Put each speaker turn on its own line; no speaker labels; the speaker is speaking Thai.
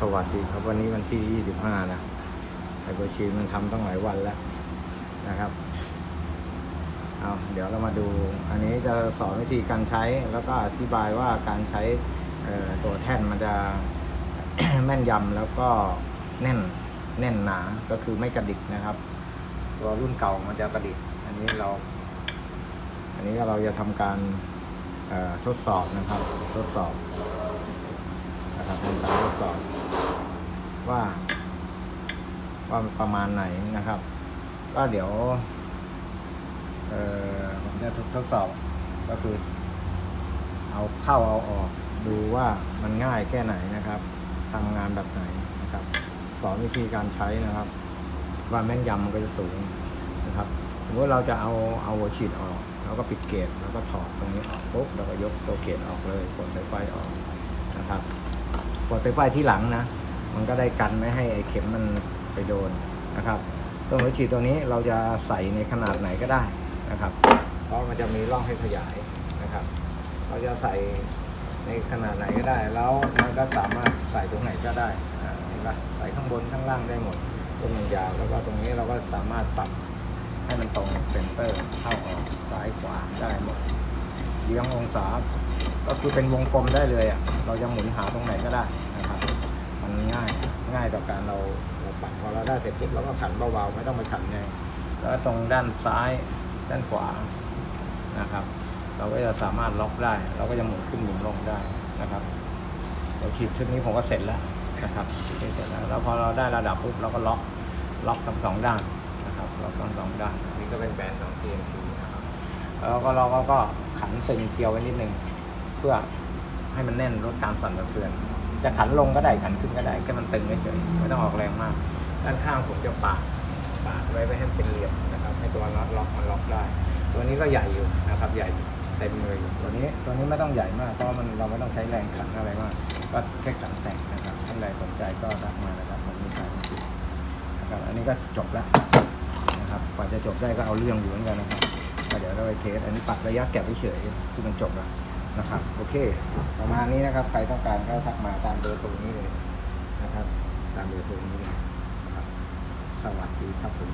สวัสดีครับวันนี้วันที่ 25 นะไอโบชีมันทำตั้งหลายวันแล้วนะครับ เอาเดี๋ยวเรามาดู อันนี้จะสอนวิธีการใช้แล้วก็อธิบายว่าการใช้ตัวแท่นมันจะ แม่นยำแล้วก็แน่นแน่นหนาก็คือไม่กระดิกนะครับ ตัวรุ่นเก่ามันจะกระดิก อันนี้เรา อันนี้เราจะทำการทดสอบนะครับ ทดสอบนะครับทำการทดสอบ ว่า ว่าประมาณไหนนะครับ ก็เดี๋ยว เออผมจะทดสอบก็คือ เอาเข้าเอาออก ดูว่ามันง่ายแค่ไหนนะครับทำงานแบบไหนนะครับ สอนวิธีการใช้นะครับ ว่าแม่นยำมันก็จะสูงนะครับสมมติเราจะเอาเอาหัวฉีดออกแล้วก็ปิดเกจแล้วก็ถอดตรงนี้ออกปุ๊บแล้วก็ยกตัวเกจออกเลยกดสายไฟออกนะครับกดสายไฟที่หลังนะ มันก็ได้กันไม่ให้ไอเข็มมันไปโดนนะครับตัวหัวฉีดตัวนี้เราจะใส่ในขนาดไหนก็ได้นะครับ เพราะมันจะมีร่องให้ขยายนะครับ เราจะใส่ในขนาดไหนก็ได้ แล้วมันก็สามารถใส่ตรงไหนก็ได้เห็นปะใส่ข้างบนข้างล่างได้หมดตรงมันยาวแล้วก็ตรงนี้เราก็สามารถปรับให้มันตรงเซนเตอร์เข้าออกซ้ายขวาได้หมดเลี้ยงองศา ก็คือเป็นวงกลมได้เลยอะเราจะหมุนหาตรงไหนก็ได้ มันง่ายง่ายต่อการเราเราปัดพอเราได้เสร็จปุ๊บเราก็ขันเบาๆไม่ต้องไปขันแรงแล้วตรงด้านซ้ายด้านขวานะครับ เราก็จะสามารถล็อกได้ เราก็จะหมุนขึ้นหมุนลงได้นะครับเดี๋ยวฉีดชุดนี้ผมก็เสร็จแล้วนะครับฉีดเสร็จแล้วแล้วพอเราได้ระดับปุ๊บเราก็ล็อกล็อกทั้งสองด้านนะครับล็อกทั้งสองด้านอันนี้ก็เป็นแบรนด์ของ TNT นะครับแล้วก็เราก็ก็ขันตึงเกลียวไว้นิดนึงเพื่อให้มันแน่นลดการสั่นสะเทือน จะขันลงก็ได้ขันขึ้นก็ได้แค่มันตึงเฉยไม่ต้องออกแรงมาก ด้านข้างผมจะปาดปาดไว้ไม่ให้มันเป็นเหลี่ยมนะครับให้ตัวน็อตล็อกมันล็อกได้ ตัวนี้ก็ใหญ่อยู่นะครับ ใหญ่เต็มเลยอยู่ตัวนี้ตัวนี้ไม่ต้องใหญ่มากเพราะมันเราไม่ต้องใช้แรงขันอะไรมาก ก็แค่ขันแต่งนะครับท่านใดสนใจก็ทักมานะครับผมมีขายจริงนะครับอันนี้ก็จบแล้วนะครับกว่าจะจบได้ก็เอาเรื่องอยู่เหมือนกันนะครับก็เดี๋ยวเราไปเทสอันนี้ปัดระยะแก็บเฉยคือมันจบแล้ว นะครับโอเค ประมาณนี้นะครับ ใครต้องการก็ทักมาตามเบอร์ตรงนี้เลยนะครับ ตามเบอร์ตรงนี้เลยนะครับ สวัสดีครับผม